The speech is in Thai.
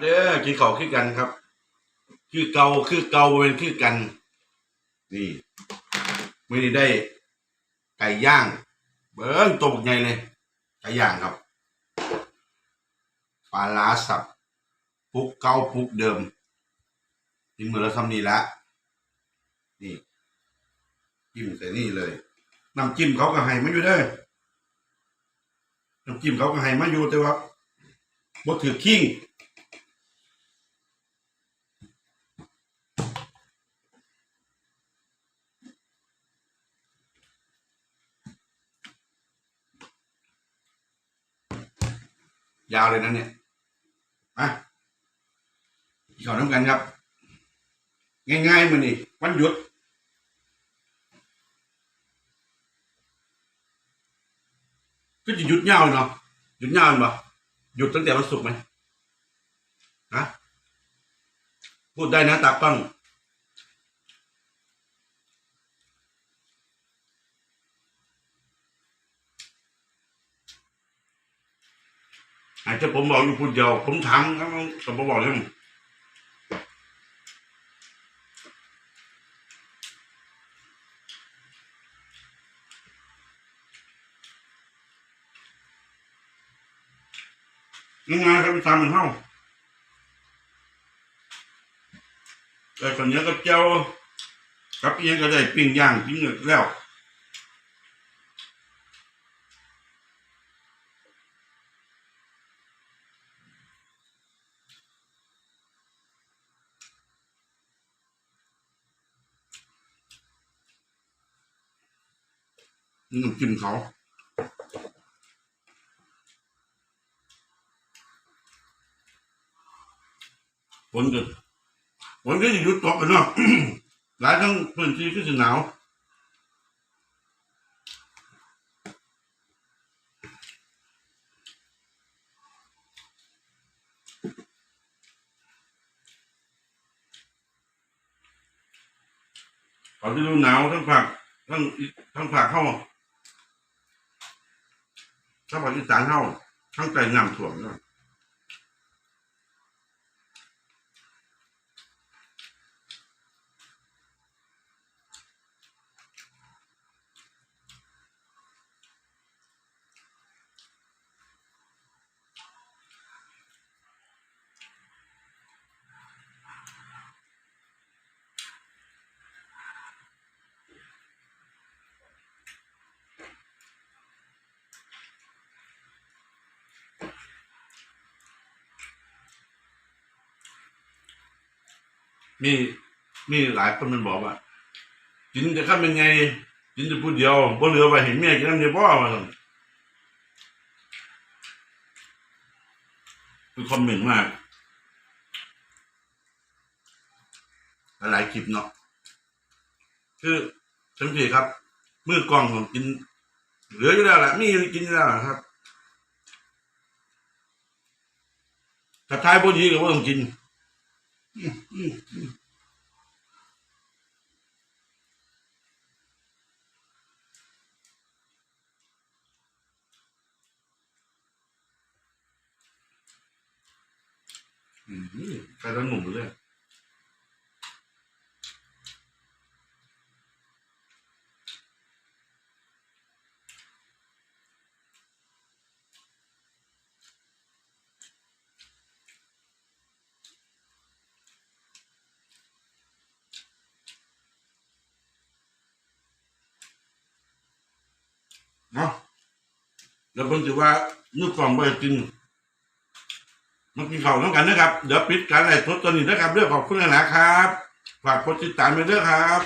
เด้อกินข้าวคือกันครับ คือเกาคือเกาบ่เป็นคือกัน นี่ไม่ได้ได้ ไก่ย่าง เบิ้งตัวบักใหญ่เลย ไก่ย่างครับปลาล้าสับปุกเกาปุกเดิมกินเหมือนเราทำนี่ละนี่จิ้มใส่นี่เลยน้ำจิ้มเขาก็ให้มาอยู่เด้อน้ำจิ้มเขาก็ให้มาอยู่แต่ว่าบ่ถือขิง ยาวเลยนะเนี่ยมาขอน้ำกันครับ ง่ายๆมันนี่วันหยุดก็จะหยุดยาวเนาะหยุดยาวมั้หยุดตั้งแต่วันศุกร์ไหมฮะพูดได้นะตากล้อง อาจจะผมบอกอยู่พูดเดียว ผมถามครับผมบอกให้มึงยังไงครับตามมันเข้าแต่คนนี้ก็เจ้ากับเอียงก็ได้ปิ้งย่างปิ้งแล้ว นี่น้ำจิ้มเขาฝนก็ฝนก็จะหยุดตกกันเนาะหลายทั้งพื้นที่ก็จะหนาวตอนที่ดูหนาวทั้งภาคทั้งทั้งภาคเข้า ทั้งภาคอีสานเข้าทั้งใจน้ำท่วมเนาะ มีมีหลายคนมันบอกว่ากินจะข้ามยังไงกินจะพูดเดียวบ่เหลือไว้เห็นเมียกินน้ำเดียวบ่มาสั่นคือคอมเมนต์มากหลายคลิปเนาะคือสังเกตครับมือกล้องของกิน เหลืออยู่แล้วแหละมีกินอยู่แล้วครับถ้าทายพอดีก็บ่าต้องกิน อืมใครแล้วห เนาะแล้วเพิ่นถือว่านึกล่องไว้กินมากินข้าวน้ำกันนะครับ เดี๋ยวปิดการไลฟ์สดตัวนี้นะครับเรื่องขอบคุณหลายๆครับ ฝากกดติดตามไปด้วยครับ